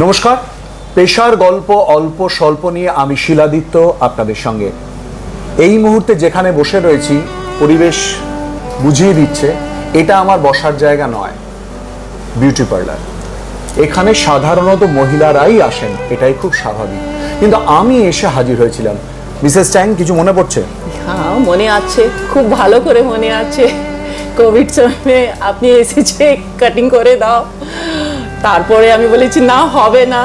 নমস্কার। পেশার গল্প অল্প স্বল্প নিয়ে আমি শিলাদিত্য আপনাদের সঙ্গে। এই মুহূর্তে যেখানে বসে রয়েছি, পরিবেশ বুঝিয়ে দিচ্ছে, এটা আমার বসার জায়গা নয়। Beauty parlour. এখানে সাধারণত মহিলারাই আসেন, এটাই খুব স্বাভাবিক। কিন্তু আমি এসে হাজির হয়েছিলাম। মিসেস ট্যাং কিছু মনে পড়ছে? হ্যাঁ মনে আছে। খুব ভালো করে মনে আছে। কোভিড সময়ে আপনি এসেছে কাটিং করে দাও। তারপরে আমি বলেছি না হবে না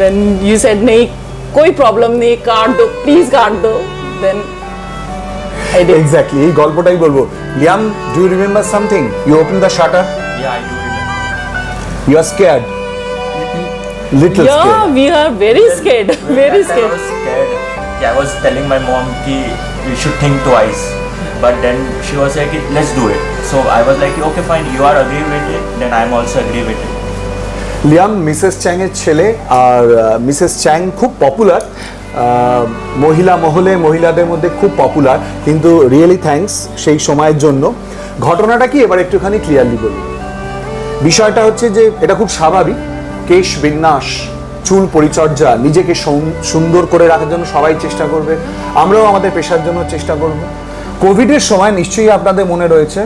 দেন ইউ সেড নেই কোই প্রবলেম নেই কাট দো প্লিজ কাট দো দেন এক্স্যাক্টলি এই গল্পটাই বলব Liam do you remember something you open the shutter you are scared little yeah, scared. we are very scared. very scared. I was scared. Yeah, I was telling my mom ki you should think twice. But then she was like, let's do it. So I was like, okay, fine, you are agree with it, then I'm also agree with it. Liam Mrs Chang এর ছেলে আর Mrs চ্যাং খুব popular মহিলা মহলে মহিলাদের মধ্যে খুব popular কিন্তু রিয়েলি থ্যাঙ্কস সেই সময়ের জন্য। ঘটনাটা কি? এবার একটুখানি ক্লিয়ারলি বলি। বিষয়টা হচ্ছে যে এটা খুব স্বাভাবিক কেশ বিন্যাস চুল পরিচর্যা নিজেকে সৌন- সুন্দর করে রাখার জন্য সবাই চেষ্টা করবে আমরাও আমাদের পেশার জন্য চেষ্টা করব। কোভিডের সময় নিশ্চয়ই আপনাদের মনে রয়েছে,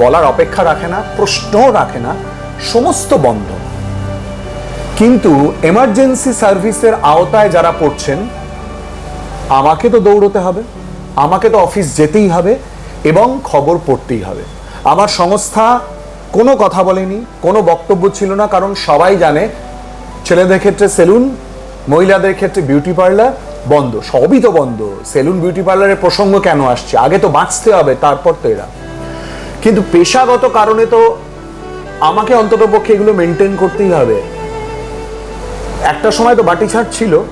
বলার অপেক্ষা রাখে না প্রশ্নও রাখে না, সমস্ত বন্ধ। কিন্তু এমার্জেন্সি সার্ভিসের আওতায় যারা পড়ছেন, আমাকে তো দৌড়তে হবে, আমাকে তো অফিস যেতেই হবে এবং খবর পড়তেই হবে। আমার সংস্থা কোনো কথা বলেনি, কোনো বক্তব্য ছিল না, কারণ সবাই জানে, ছেলেদের ক্ষেত্রে সেলুন মহিলাদের ক্ষেত্রে বিউটি পার্লার বন্ধ, সবই তো বন্ধ। সেলুন বিউটি পার্লারের প্রসঙ্গ কেন আসছে? আগে তো বাঁচতে হবে, তারপর তো এরা। কিন্তু পেশাগত কারণে তো আমাকে অন্তত পক্ষে এগুলো মেনটেন করতেই হবে। একটা সময় তো বাটি ছাড় ছিল,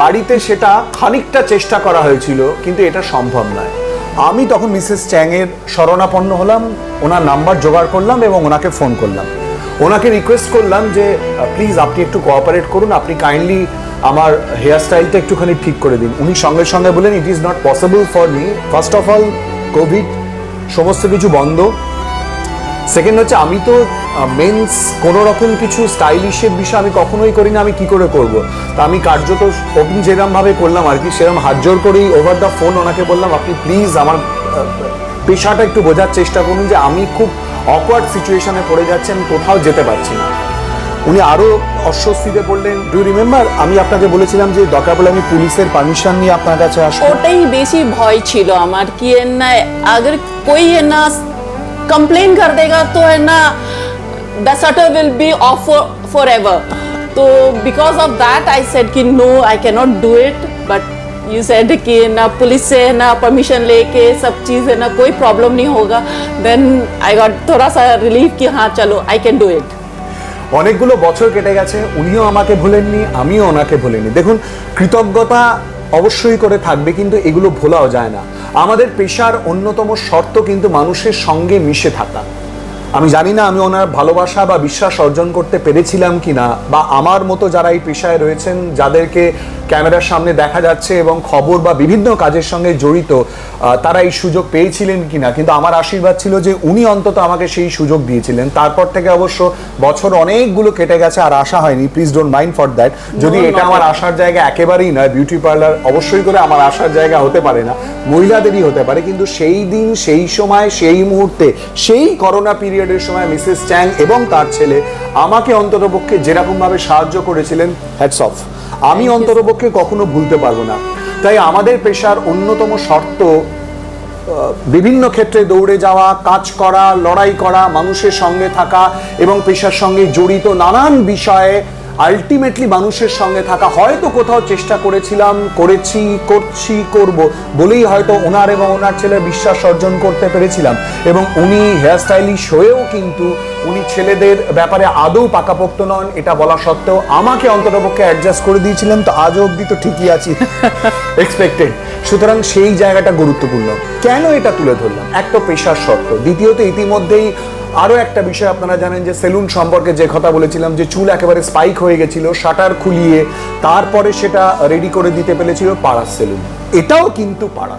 বাড়িতে সেটা খানিকটা চেষ্টা করা হয়েছিল, কিন্তু এটা সম্ভব নয়। আমি তখন মিসেস চ্যাংয়ের শরণাপন্ন হলাম, ওনার নাম্বার জোগাড় করলাম এবং ওনাকে ফোন করলাম। ওনাকে রিকোয়েস্ট করলাম যে প্লিজ আপনি একটু কোঅপারেট করুন, আপনি কাইন্ডলি আমার হেয়ার স্টাইলটা একটুখানি ঠিক করে দিন। উনি সঙ্গে সঙ্গে বলেন it is not possible for me first of all Covid সমস্ত কিছু বন্ধ। সেকেন্ড হচ্ছে, আমি তো মেন্স কোনো রকম কিছু স্টাইলিশের বিষয় আমি কখনোই করি না আমি কি করে করব? তা আমি কার্যত ওপেন যেরকম ভাবে করলাম আর কি সেরকম হাত জোর করেই ওভার দ্য ফোন ওনাকে বললাম, আপনি প্লিজ আমার পেশাটা একটু বোঝার চেষ্টা করুন যে আমি খুব অকওয়ার্ড সিচুয়েশানে পড়ে যাচ্ছি, আমি কোথাও যেতে পারছি না। উনি আরো অস্বস্তিতে পড়লেন ডু রিমেম্বার আমি আপনাকে বলেছিলাম যে দরকার বলে আমি পুলিশের পারমিশন নিয়ে আপনার কাছে আসবো ওটাই বেশি ভয় ছিল আমার কি है ना अगर कोई है ना कंप्लेन कर देगा तो है ना the shutter will be off forever तो because of that I said कि no I can not do it but you said कि ना पुलिस से है ना परमिशन लेके सब चीज़ है ना कोई प्रॉब्लम नहीं होगा देन आई गॉट थोड़ा सा रिलीफ कि हाँ चलो आई कैन डू इट অনেকগুলো বছর কেটে গেছে, উনিও আমাকে ভুলেননি, আমিও ওনাকে ভুলিনি দেখুন, কৃতজ্ঞতা অবশ্যই করে থাকবে, কিন্তু এগুলো ভোলাও যায় না। আমাদের পেশার অন্যতম শর্ত কিন্তু মানুষের সঙ্গে মিশে থাকা। আমি জানি না আমি ওনার ভালোবাসা বা বিশ্বাস অর্জন করতে পেরেছিলাম কিনা বা আমার মতো যারা এই পেশায় রয়েছেন যাদেরকে ক্যামেরার সামনে দেখা যাচ্ছে এবং খবর বা বিভিন্ন কাজের সঙ্গে জড়িত তারা এই সুযোগ পেয়েছিলেন কিনা? কিন্তু আমার আশীর্বাদ ছিল যে উনি অন্তত আমাকে সেই সুযোগ দিয়েছিলেন। তারপর থেকে অবশ্য বছর অনেকগুলো কেটে গেছে আর আশা হয়নি। Please don't mind for that যদি এটা আমার আসার জায়গা একেবারেই নয় বিউটি পার্লার অবশ্যই করে আমার আসার জায়গা হতে পারে না। মহিলাদেরই হতে পারে কিন্তু সেই দিন সেই সময় সেই মুহূর্তে সেই করোনা পিরিয়ডের সময় মিসেস চ্যাং এবং তার ছেলে আমাকে অন্ততপক্ষে যেরকমভাবে সাহায্য করেছিলেন হ্যাটস অফ আমি অন্ততপক্ষে কখনো ভুলতে পারব না। তাই আমাদের পেশার অন্যতম শর্ত বিভিন্ন ক্ষেত্রে দৌড়ে যাওয়া কাজ করা লড়াই করা মানুষের সঙ্গে থাকা এবং পেশার সঙ্গে জড়িত নানান বিষয়ে আলটিমেটলি মানুষের সঙ্গে থাকা হয়তো কোথাও চেষ্টা করেছিলাম, করেছি, করছি, করব, বলেই হয়তো ওনার এবং ওনার ছেলের বিশ্বাস অর্জন করতে পেরেছিলাম। এবং উনি হেয়ার স্টাইলিশ হয়েও কিন্তু উনি ছেলেদের ব্যাপারে আদৌ পাকাপোক্ত নন, এটা বলা সত্ত্বেও আমাকে অন্ততপক্ষে অ্যাডজাস্ট করে দিয়েছিলেন, তো আজও অবধি তো ঠিকই আছি। এক্সপেক্টেড সুতরাং সেই জায়গাটা গুরুত্বপূর্ণ। কেন এটা তুলে ধরলাম? এক তো পেশার শর্ত। দ্বিতীয়ত, ইতিমধ্যেই আরও একটা বিষয় আপনারা জানেন যে সেলুন সম্পর্কে যে কথা বলেছিলাম, যে চুল একেবারে স্পাইক হয়ে গেছিল শাটার খুলিয়ে তারপরে সেটা রেডি করে দিতে পেরেছিল পাড়ার সেলুন। এটাও কিন্তু পাড়া।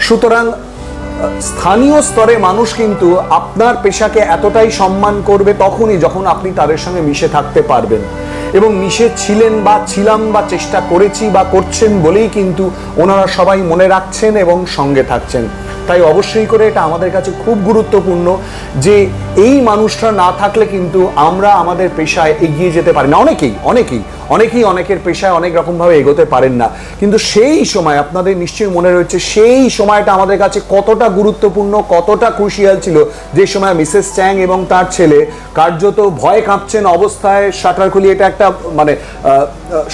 সুতরাং, স্থানীয় স্তরে মানুষ কিন্তু আপনার পেশাকে এতটাই সম্মান করবে তখনই যখন আপনি তাদের সঙ্গে মিশে থাকতে পারবেন। এবং মিশে ছিলেন বা ছিলাম বা চেষ্টা করেছি বা করছেন বলেই কিন্তু ওনারা সবাই মনে রাখছেন এবং সঙ্গে থাকছেন। তাই অবশ্যই করে এটা আমাদের কাছে খুব গুরুত্বপূর্ণ যে এই মানুষরা না থাকলে কিন্তু আমরা আমাদের পেশায় এগিয়ে যেতে পারি না। অনেকেই অনেকেই অনেকেই অনেকের পেশায় অনেক রকমভাবে এগোতে পারেন না। কিন্তু সেই সময় আপনাদের নিশ্চয়ই মনে রয়েছে সেই সময়টা আমাদের কাছে কতটা গুরুত্বপূর্ণ, কতটা ক্রুশিয়াল ছিল। যে সময় মিসেস চ্যাং এবং তার ছেলে কার্যত ভয় কাঁপছেন অবস্থায় শাটার খুলি এটা একটা মানে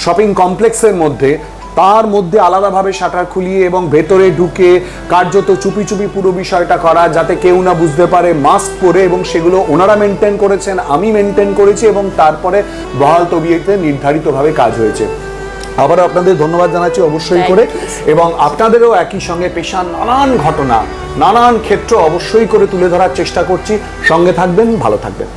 শপিং কমপ্লেক্সের মধ্যে। তার মধ্যে আলাদাভাবে শাটার খুলিয়ে এবং ভেতরে ঢুকে কার্যত চুপি চুপি পুরো বিষয়টা করা যাতে কেউ না বুঝতে পারে মাস্ক পরে এবং সেগুলো ওনারা মেনটেন করেছেন আমি মেনটেন করেছি এবং তারপরে বহাল তবিয়েতে নির্ধারিতভাবে কাজ হয়েছে। আবারও আপনাদের ধন্যবাদ জানাচ্ছি অবশ্যই করে। এবং আপনাদেরও একই সঙ্গে পেশা নানান ঘটনা নানান ক্ষেত্র অবশ্যই করে তুলে ধরার চেষ্টা করছি। সঙ্গে থাকবেন ভালো থাকবেন।